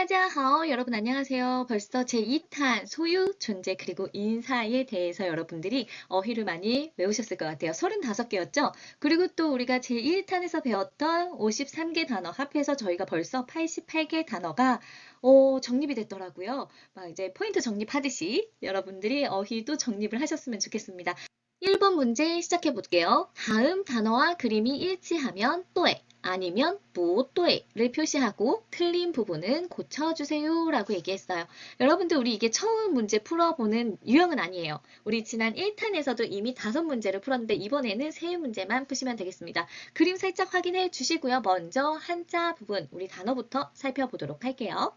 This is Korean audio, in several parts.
따자하오 여러분 안녕하세요. 벌써 제2탄 소유, 존재 그리고 인사에 대해서 여러분들이 어휘를 많이 외우셨을 것 같아요. 35개였죠? 그리고 또 우리가 제1탄에서 배웠던 53개 단어 합해서 저희가 벌써 88개 단어가 어, 정립이 됐더라고요. 막 이제 포인트 정립하듯이 여러분들이 어휘도 정립을 하셨으면 좋겠습니다. 1번 문제 시작해 볼게요. 다음 단어와 그림이 일치하면 또에 아니면 뭐 무또를 표시하고 틀린 부분은 고쳐주세요 라고 얘기했어요. 여러분들 우리 이게 처음 문제 풀어보는 유형은 아니에요. 우리 지난 1탄에서도 이미 다섯 문제를 풀었는데 이번에는 세 문제만 푸시면 되겠습니다. 그림 살짝 확인해 주시고요. 먼저 한자 부분 우리 단어부터 살펴보도록 할게요.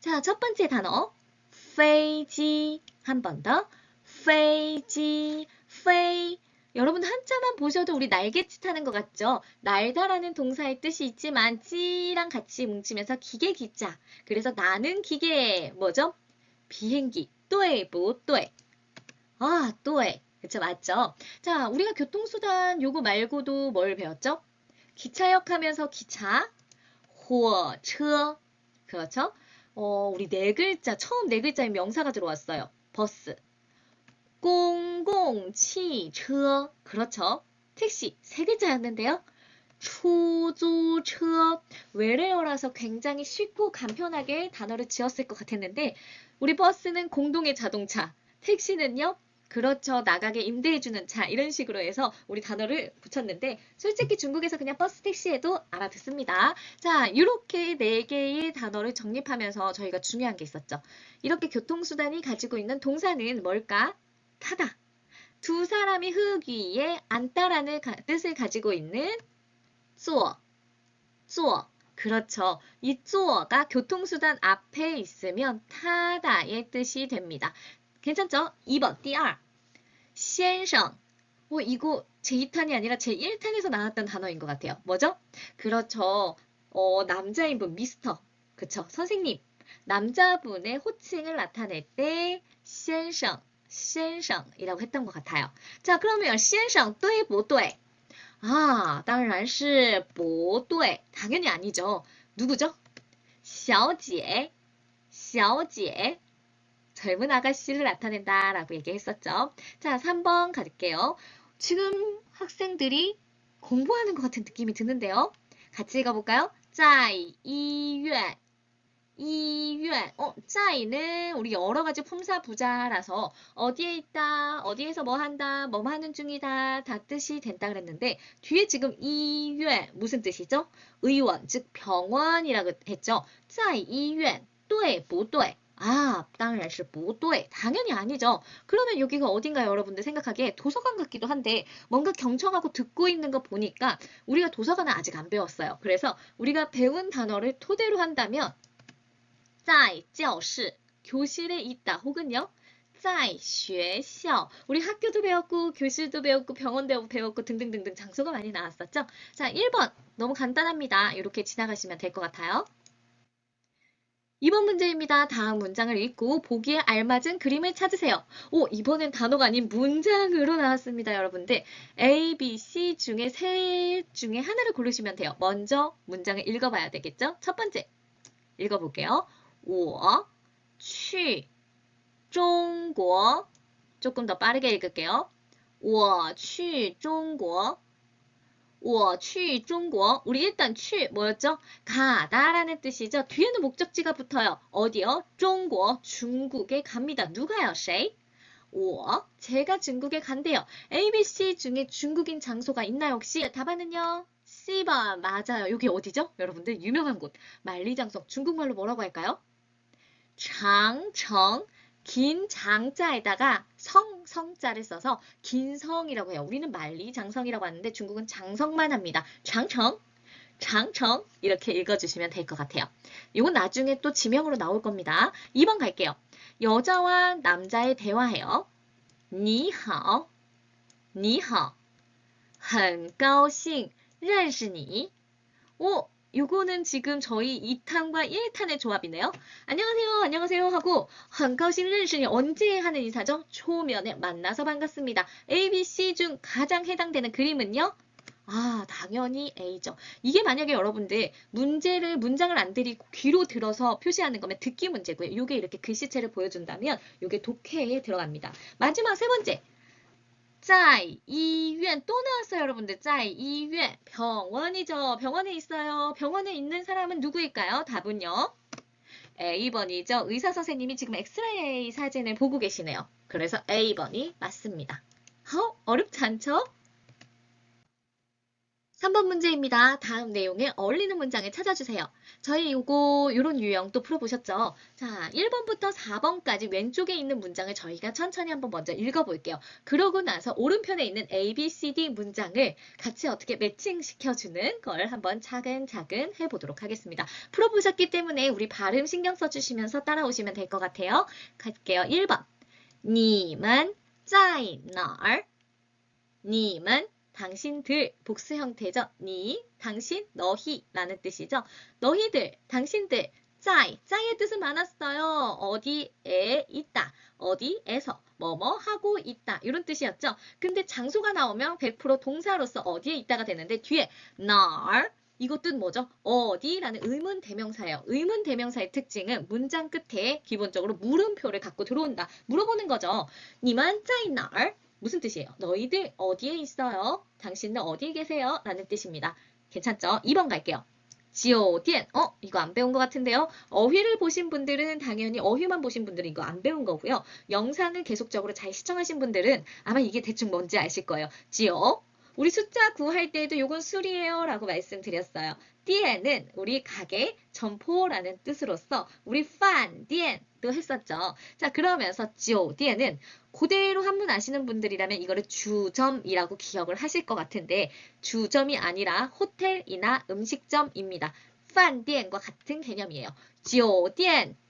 자, 첫 번째 단어 페이지 한 번 더 페이지 페이지 여러분 한자만 보셔도 우리 날개짓 하는 것 같죠? 날다라는 동사의 뜻이 있지만 찌랑 같이 뭉치면서 기계 기자. 그래서 나는 기계 뭐죠? 비행기. 또에 뭐 또에. 아 또에. 그쵸 맞죠? 자 우리가 교통수단 요거 말고도 뭘 배웠죠? 기차역 하면서 기차, 火车 그렇죠? 어, 우리 네 글자 처음 네 글자의 명사가 들어왔어요. 버스. 공공汽车 그렇죠. 택시 세 글자였는데요. 초조처 외래어라서 굉장히 쉽고 간편하게 단어를 지었을 것 같았는데 우리 버스는 공동의 자동차, 택시는요. 그렇죠. 나가게 임대해주는 차 이런 식으로 해서 우리 단어를 붙였는데 솔직히 중국에서 그냥 버스 택시에도 알아듣습니다. 자 이렇게 네 개의 단어를 정립하면서 저희가 중요한 게 있었죠. 이렇게 교통수단이 가지고 있는 동사는 뭘까? 타다. 두 사람이 흙 위에 앉다라는 가, 뜻을 가지고 있는 坐, 坐. 그렇죠. 이 坐가 교통수단 앞에 있으면 타다의 뜻이 됩니다. 괜찮죠? 2번, 第二. 先生. 어, 이거 제2탄이 아니라 제1탄에서 나왔던 단어인 것 같아요. 뭐죠? 그렇죠. 어, 남자인 분, 미스터. 그쵸. 선생님. 남자분의 호칭을 나타낼 때, 先生. 先生이라고 했던 것 같아요. 자, 그러면 先生对不对? 아, 当然是不对. 당연히 아니죠. 누구죠? 小姐,小姐. 젊은 아가씨를 나타낸다라고 얘기했었죠. 자, 3번 가릴게요. 지금 학생들이 공부하는 것 같은 느낌이 드는데요. 같이 읽어볼까요? 在医院 이유엔, 어, 짜이는 우리 여러 가지 품사 부자라서 어디에 있다, 어디에서 뭐 한다, 뭐 하는 중이다 다 뜻이 된다 그랬는데 뒤에 지금 이유엔 무슨 뜻이죠? 의원, 즉 병원이라고 했죠. 在医院对不对? 아, 当然是不对. 당연히 아니죠. 그러면 여기가 어딘가요, 여러분들 생각하기에 도서관 같기도 한데 뭔가 경청하고 듣고 있는 거 보니까 우리가 도서관을 아직 안 배웠어요. 그래서 우리가 배운 단어를 토대로 한다면 在教室 교실에 있다 혹은요 在学校 우리 학교도 배웠고 교실도 배웠고 병원도 배웠고 등등등등 장소가 많이 나왔었죠. 자 1번 너무 간단합니다. 이렇게 지나가시면 될 것 같아요. 2번 문제입니다. 다음 문장을 읽고 보기에 알맞은 그림을 찾으세요. 오, 이번엔 단어가 아닌 문장으로 나왔습니다, 여러분들. A, B, C 중에 세 중에 하나를 고르시면 돼요. 먼저 문장을 읽어봐야 되겠죠? 첫 번째, 읽어볼게요. 我去中国 조금 더 빠르게 읽을게요. 我去中国我去中国 우리 일단 去 뭐였죠? 가다라는 뜻이죠. 뒤에는 목적지가 붙어요. 어디요? 중국 중국에 갑니다. 누가요? 谁? 我 제가 중국에 간대요. A, B, C 중에 중국인 장소가 있나요 혹시? 답안은요? C번 맞아요. 여기 어디죠? 여러분들 유명한 곳 만리장성 중국말로 뭐라고 할까요? 장청 긴 장자에다가 성, 성자를 써서 긴성이라고 해요. 우리는 만리장성이라고 하는데 중국은 장성만 합니다. 장청, 장청 이렇게 읽어주시면 될 것 같아요. 이건 나중에 또 지명으로 나올 겁니다. 2번 갈게요. 여자와 남자의 대화해요. 你好,你好,很高兴 认识你. 오, 요거는 지금 저희 2탄과 1탄의 조합이네요. 안녕하세요, 안녕하세요 하고 한가오신 른신이 언제 하는 인사죠? 초면에 만나서 반갑습니다. A, B, C 중 가장 해당되는 그림은요? 아, 당연히 A죠. 이게 만약에 여러분들 문제를 문장을 안 들이고 귀로 들어서 표시하는 거면 듣기 문제고요. 이게 이렇게 글씨체를 보여준다면 이게 독해에 들어갑니다. 마지막 세 번째. 짜이 이院또 나왔어요 여러분들. 짜이 이院 병원이죠. 병원에 있어요. 병원에 있는 사람은 누구일까요? 답은요? A 번이죠. 의사 선생님이 지금 엑스레이 사진을 보고 계시네요. 그래서 A 번이 맞습니다. 어? 어렵지 않죠? 3번 문제입니다. 다음 내용에 어울리는 문장을 찾아주세요. 저희 요거 요런 유형 또 풀어보셨죠? 자, 1번부터 4번까지 왼쪽에 있는 문장을 저희가 천천히 한번 먼저 읽어볼게요. 그러고 나서 오른편에 있는 A, B, C, D 문장을 같이 어떻게 매칭시켜주는 걸 한번 차근차근 해보도록 하겠습니다. 풀어보셨기 때문에 우리 발음 신경 써주시면서 따라오시면 될 것 같아요. 갈게요. 1번. 你们在哪儿?你们 당신들 복수 형태죠. 니, 당신, 너희라는 뜻이죠. 너희들, 당신들, 짜이, 짜이의 뜻은 많았어요. 어디에 있다, 어디에서, 뭐뭐 하고 있다 이런 뜻이었죠. 근데 장소가 나오면 100% 동사로서 어디에 있다가 되는데 뒤에 날 이것 뜻 뭐죠? 어디라는 의문 대명사예요. 의문 대명사의 특징은 문장 끝에 기본적으로 물음표를 갖고 들어온다. 물어보는 거죠. 니만 짜이 날 무슨 뜻이에요? 너희들 어디에 있어요? 당신은 어디에 계세요? 라는 뜻입니다. 괜찮죠? 2번 갈게요. 지오디엔. 어? 이거 안 배운 것 같은데요? 어휘를 보신 분들은 당연히 어휘만 보신 분들은 이거 안 배운 거고요. 영상을 계속적으로 잘 시청하신 분들은 아마 이게 대충 뭔지 아실 거예요. 지오. 우리 숫자 구할 때도 이건 술이에요 라고 말씀드렸어요. 띠에는 우리 가게, 점포라는 뜻으로서 우리 판, 띠엔도 했었죠. 자 그러면서 지오, 띠에는 그대로 한문 아시는 분들이라면 이거를 주점이라고 기억을 하실 것 같은데 주점이 아니라 호텔이나 음식점입니다. 판 디엔과 같은 개념이에요. 지오 디엔,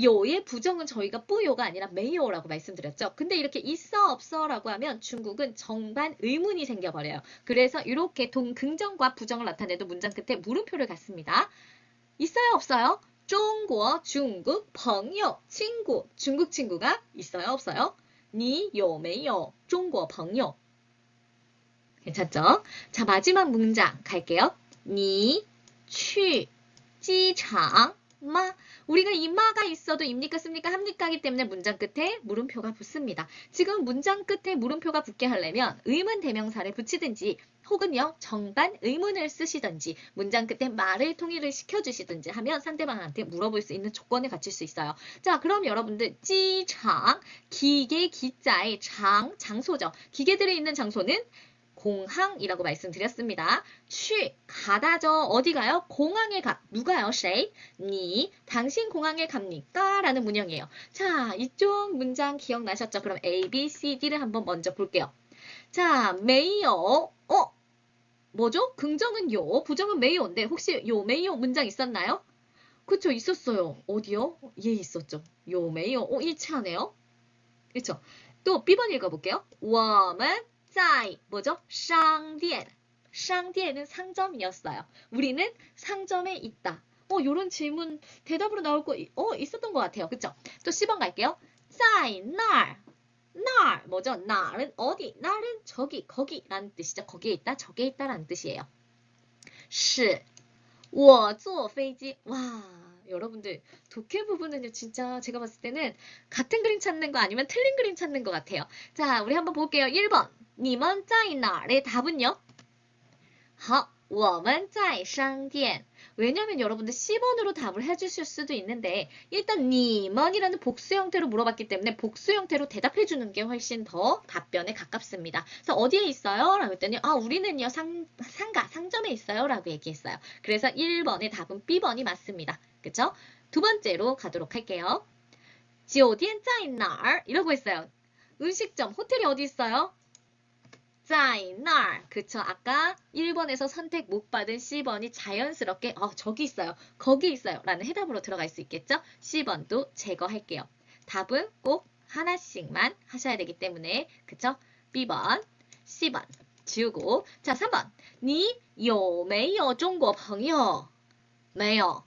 요의 부정은 저희가 뿌요가 아니라 메요라고 말씀드렸죠. 근데 이렇게 있어 없어라고 하면 중국은 정반 의문이 생겨버려요. 그래서 이렇게 동긍정과 부정을 나타내도 문장 끝에 물음표를 갖습니다. 있어요 없어요? 중국 중국 朋友 친구 중국 친구가 있어요 없어요? 你有没有中国朋友? 괜찮죠? 자 마지막 문장 갈게요. 你去机场 吗? 우리가 이마가 있어도 입니까 씁니까 합니까 하기 때문에 문장 끝에 물음표가 붙습니다. 지금 문장 끝에 물음표가 붙게 하려면 의문 대명사를 붙이든지 혹은요 정반 의문을 쓰시든지 문장 끝에 말을 통일을 시켜주시든지 하면 상대방한테 물어볼 수 있는 조건을 갖출 수 있어요. 자 그럼 여러분들 지장 기계 기자의 장 장소죠. 기계들이 있는 장소는 공항이라고 말씀드렸습니다. 취 가다죠. 어디 가요? 공항에 가. 누가요? 쉐이? 니 당신 공항에 갑니까? 라는 문형이에요. 자, 이쪽 문장 기억나셨죠? 그럼 A, B, C, D를 한번 먼저 볼게요. 자, 메이어. 어? 뭐죠? 긍정은 요, 부정은 메이어인데 혹시 요 메이어 문장 있었나요? 그쵸, 있었어요. 어디요? 예, 있었죠. 요 메이어. 어, 일치하네요. 그쵸? 또 B번 읽어볼게요. 我 们 在 뭐죠? 商店. 상디에는 상점이었어요. 우리는 상점에 있다. 어, 요런 질문 대답으로 나올 거, 어, 있었던 것 같아요. 그쵸? 또 10번 갈게요. 在那儿. 날, 뭐죠? 날은 어디? 날은 저기, 거기라는 뜻이죠. 거기에 있다, 저기에 있다라는 뜻이에요. 是,我坐飞机. 와, 여러분들 독해 부분은요 진짜 제가 봤을 때는 같은 그림 찾는 거 아니면 틀린 그림 찾는 것 같아요. 자, 우리 한번 볼게요. 1번. 你们在哪儿의 답은요? 好，我们在商店. 왜냐면 여러분들 10번으로 답을 해주실 수도 있는데 일단 니먼이라는 복수 형태로 물어봤기 때문에 복수 형태로 대답해 주는 게 훨씬 더 답변에 가깝습니다. 그래서 어디에 있어요? 라고 했더니 아 우리는요 상, 상가 상점에 있어요 라고 얘기했어요. 그래서 1번의 답은 B번이 맞습니다. 그쵸? 두 번째로 가도록 할게요. 지오디엔 짜인 날 이러고 있어요. 음식점 호텔이 어디 있어요? 在那儿. 그쵸. 아까 1번에서 선택 못 받은 C번이 자연스럽게 어, 저기 있어요. 거기 있어요. 라는 해답으로 들어갈 수 있겠죠? C번도 제거할게요. 답은 꼭 하나씩만 하셔야 되기 때문에 그쵸? B번, C번 지우고 자 3번 你有没有中国朋友?没有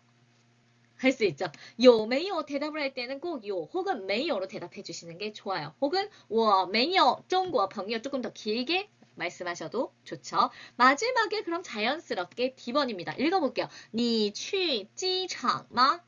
할 수 있죠. 요, 메요 대답을 할 때는 꼭 요, 혹은 메요로 대답해 주시는 게 좋아요. 혹은 我没有中国朋友 조금 더 길게 말씀하셔도 좋죠. 마지막에 그럼 자연스럽게 D번입니다. 읽어볼게요. 你去机场吗?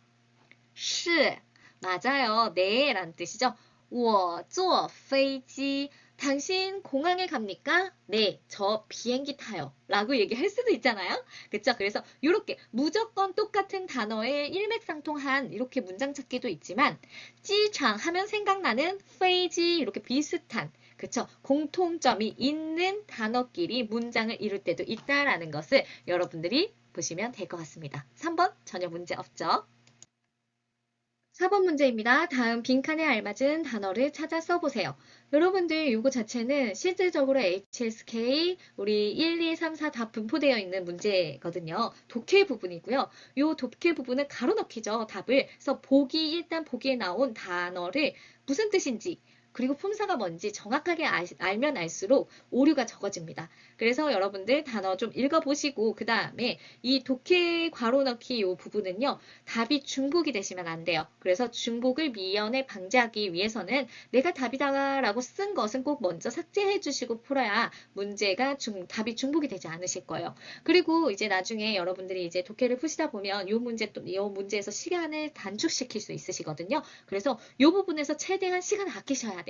是. 맞아요. 네, 라는 뜻이죠. 我坐飞机. 당신 공항에 갑니까? 네, 저 비행기 타요. 라고 얘기할 수도 있잖아요. 그쵸? 그래서 이렇게 무조건 똑같은 단어에 일맥상통한 이렇게 문장 찾기도 있지만 찌창 하면 생각나는 페이지 이렇게 비슷한 그쵸? 공통점이 있는 단어끼리 문장을 이룰 때도 있다라는 것을 여러분들이 보시면 될 것 같습니다. 3번 전혀 문제 없죠? 4번 문제입니다. 다음 빈칸에 알맞은 단어를 찾아 써보세요. 여러분들 이거 자체는 실질적으로 HSK 우리 1, 2, 3, 4 다 분포되어 있는 문제거든요. 독해 부분이고요. 이 독해 부분은 가로넣기죠. 답을. 그래서 보기 일단 보기에 나온 단어를 무슨 뜻인지 그리고 품사가 뭔지 정확하게 알, 알면 알수록 오류가 적어집니다. 그래서 여러분들 단어 좀 읽어보시고 그 다음에 이 독해 괄호 넣기 이 부분은요. 답이 중복이 되시면 안 돼요. 그래서 중복을 미연에 방지하기 위해서는 내가 답이다 라고 쓴 것은 꼭 먼저 삭제해 주시고 풀어야 문제가 중, 답이 중복이 되지 않으실 거예요. 그리고 이제 나중에 여러분들이 이제 독해를 푸시다 보면 이 문제 또이 문제에서 시간을 단축시킬 수 있으시거든요. 그래서 이 부분에서 최대한 시간을 아끼셔야 돼요.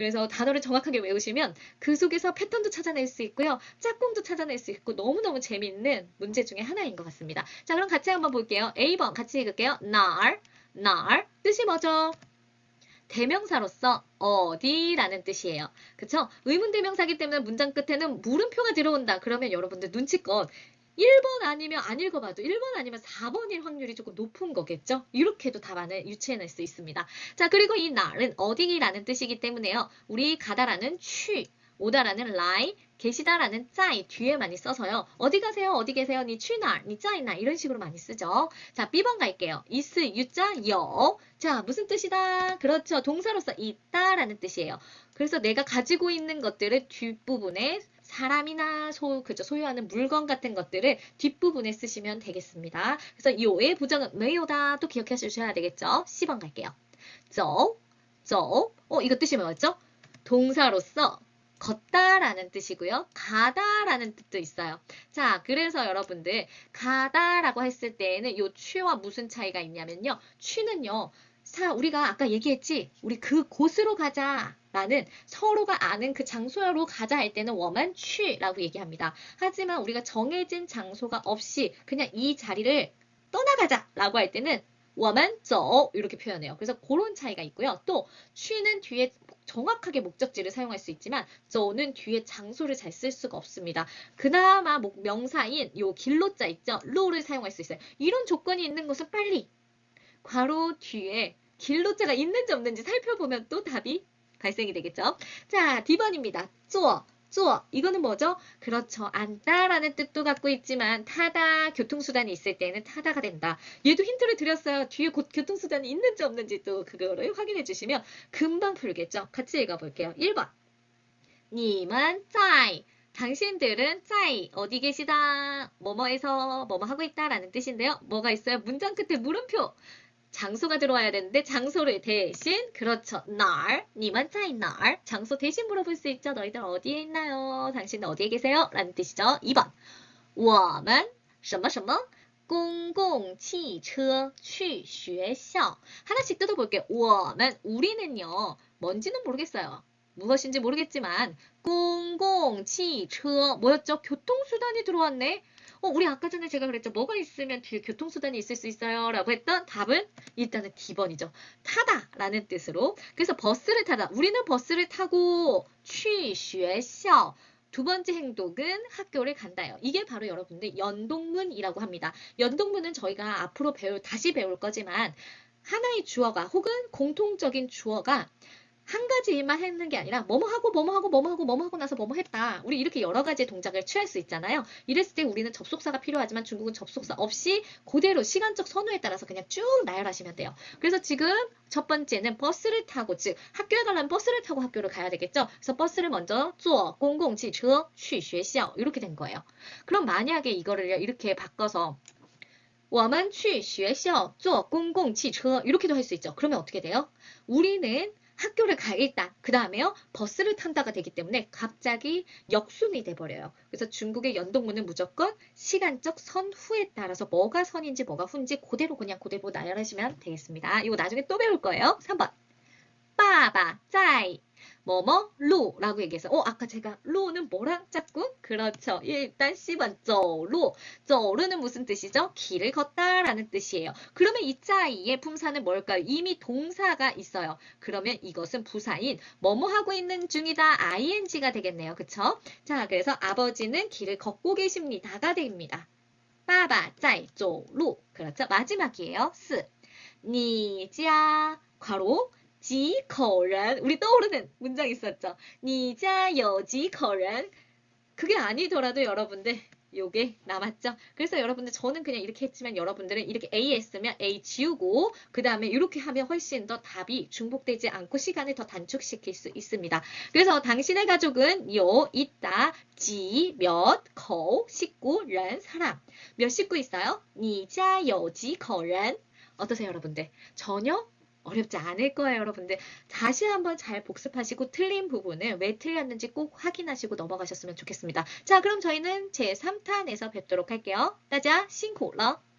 그래서 단어를 정확하게 외우시면 그 속에서 패턴도 찾아낼 수 있고요. 짝꿍도 찾아낼 수 있고 너무너무 재미있는 문제 중에 하나인 것 같습니다. 자, 그럼 같이 한번 볼게요. A번 같이 읽을게요. 날, 날. 뜻이 뭐죠? 대명사로서 어디라는 뜻이에요. 그쵸? 의문 대명사기 때문에 문장 끝에는 물음표가 들어온다. 그러면 여러분들 눈치껏 1번 아니면 안 읽어봐도 1번 아니면 4번일 확률이 조금 높은 거겠죠? 이렇게도 답안을 유추해낼 수 있습니다. 자, 그리고 이 날은 어디라는 뜻이기 때문에요. 우리 가다라는 취, 오다라는 라이, 계시다라는 짜이 뒤에 많이 써서요. 어디 가세요? 어디 계세요? 니 취날, 니 짜이나 이런 식으로 많이 쓰죠. 자, B번 갈게요. 이스, 유자, 여. 자, 무슨 뜻이다? 그렇죠. 동사로서 있다라는 뜻이에요. 그래서 내가 가지고 있는 것들을 뒷부분에 사람이나 소, 그죠, 소유하는 물건 같은 것들을 뒷부분에 쓰시면 되겠습니다. 그래서 이 오의 부정은 메요다 또 기억해 주셔야 되겠죠? 10번 갈게요. 走,走. 어, 이거 뜻이 뭐였죠? 동사로서 걷다라는 뜻이고요. 가다라는 뜻도 있어요. 자, 그래서 여러분들 가다라고 했을 때에는 이 취와 무슨 차이가 있냐면요. 취는요. 사, 우리가 아까 얘기했지? 우리 그 곳으로 가자. 라는 서로가 아는 그 장소로 가자 할 때는 워만 취라고 얘기합니다. 하지만 우리가 정해진 장소가 없이 그냥 이 자리를 떠나가자 라고 할 때는 워만 저 이렇게 표현해요. 그래서 그런 차이가 있고요. 또 취는 뒤에 정확하게 목적지를 사용할 수 있지만 저는 뒤에 장소를 잘 쓸 수가 없습니다. 그나마 명사인 요 길로자 있죠? 로를 사용할 수 있어요. 이런 조건이 있는 것은 빨리 괄호 뒤에 길로자가 있는지 없는지 살펴보면 또 답이 발생이 되겠죠. 자, D번입니다. 쪼어, 쪼어. 이거는 뭐죠? 그렇죠. 앉다라는 뜻도 갖고 있지만 타다, 교통수단이 있을 때는 타다가 된다. 얘도 힌트를 드렸어요. 뒤에 곧 교통수단이 있는지 없는지 또 그거를 확인해 주시면 금방 풀겠죠. 같이 읽어볼게요. 1번. 니만 짜이. 당신들은 짜이 어디 계시다 뭐뭐에서 뭐뭐 하고 있다라는 뜻인데요. 뭐가 있어요? 문장 끝에 물음표. 장소가 들어와야 되는데 장소를 대신 그렇죠. 날, 니만 짜이 날 장소 대신 물어볼 수 있죠. 너희들 어디에 있나요? 당신은 어디에 계세요? 라는 뜻이죠. 2번 我们什么什么公共汽车去学校 하나씩 뜯어볼게요. 我们 우리는요. 뭔지는 모르겠어요. 무엇인지 모르겠지만 공공汽车 뭐였죠? 교통수단이 들어왔네. 어, 우리 아까 전에 제가 그랬죠. 뭐가 있으면 뒤에 교통수단이 있을 수 있어요. 라고 했던 답은 일단은 D번이죠. 타다 라는 뜻으로. 그래서 버스를 타다. 우리는 버스를 타고 취学校 두 번째 행동은 학교를 간다요. 이게 바로 여러분들 연동문이라고 합니다. 연동문은 저희가 앞으로 배울, 다시 배울 거지만 하나의 주어가 혹은 공통적인 주어가 한 가지 일만 했는 게 아니라 뭐뭐 하고 뭐뭐 하고 뭐뭐 하고 뭐뭐 하고 나서 뭐뭐 했다. 우리 이렇게 여러 가지의 동작을 취할 수 있잖아요. 이랬을 때 우리는 접속사가 필요하지만 중국은 접속사 없이 그대로 시간적 선호에 따라서 그냥 쭉 나열하시면 돼요. 그래서 지금 첫 번째는 버스를 타고 즉 학교에 가려면 버스를 타고 학교를 가야 되겠죠. 그래서 버스를 먼저 坐公共汽车去学校 이렇게 된 거예요. 그럼 만약에 이거를 이렇게 바꿔서 我们去学校坐公共汽车 이렇게도 할 수 있죠. 그러면 어떻게 돼요? 우리는 학교를 가겠다. 그 다음에요. 버스를 탄다가 되기 때문에 갑자기 역순이 돼버려요. 그래서 중국의 연동문은 무조건 시간적 선 후에 따라서 뭐가 선인지 뭐가 후인지 그대로 그냥 그대로 나열하시면 되겠습니다. 이거 나중에 또 배울 거예요. 3번. 빠바, 짜이, 뭐뭐, 루라고 얘기해서 어 아까 제가 루는 뭐랑 짝꿍? 그렇죠. 일단 10번 쪼루. 쪼루는 무슨 뜻이죠? 길을 걷다라는 뜻이에요. 그러면 이 짜이의 품사는 뭘까요? 이미 동사가 있어요. 그러면 이것은 부사인 뭐뭐 하고 있는 중이다 ing가 되겠네요. 그쵸? 자, 그래서 아버지는 길을 걷고 계십니다가 됩니다. 빠바, 짜이, 쪼루. 그렇죠. 마지막이에요. 4. 你家 괄호 지커런 우리 떠오르는 문장 있었죠. 니자 여지커런 그게 아니더라도 여러분들 요게 남았죠. 그래서 여러분들 저는 그냥 이렇게 했지만 여러분들은 이렇게 A 했으면 A 지우고 그 다음에 이렇게 하면 훨씬 더 답이 중복되지 않고 시간을 더 단축시킬 수 있습니다. 그래서 당신의 가족은 요, 있다, 지, 몇, 거, 식구, 런, 사람 몇 식구 있어요? 니자, 여지, 거란 어떠세요 여러분들? 전혀 어렵지 않을 거예요, 여러분들. 다시 한번 잘 복습하시고 틀린 부분을 왜 틀렸는지 꼭 확인하시고 넘어가셨으면 좋겠습니다. 자, 그럼 저희는 제3탄에서 뵙도록 할게요. 따자, 싱고 了。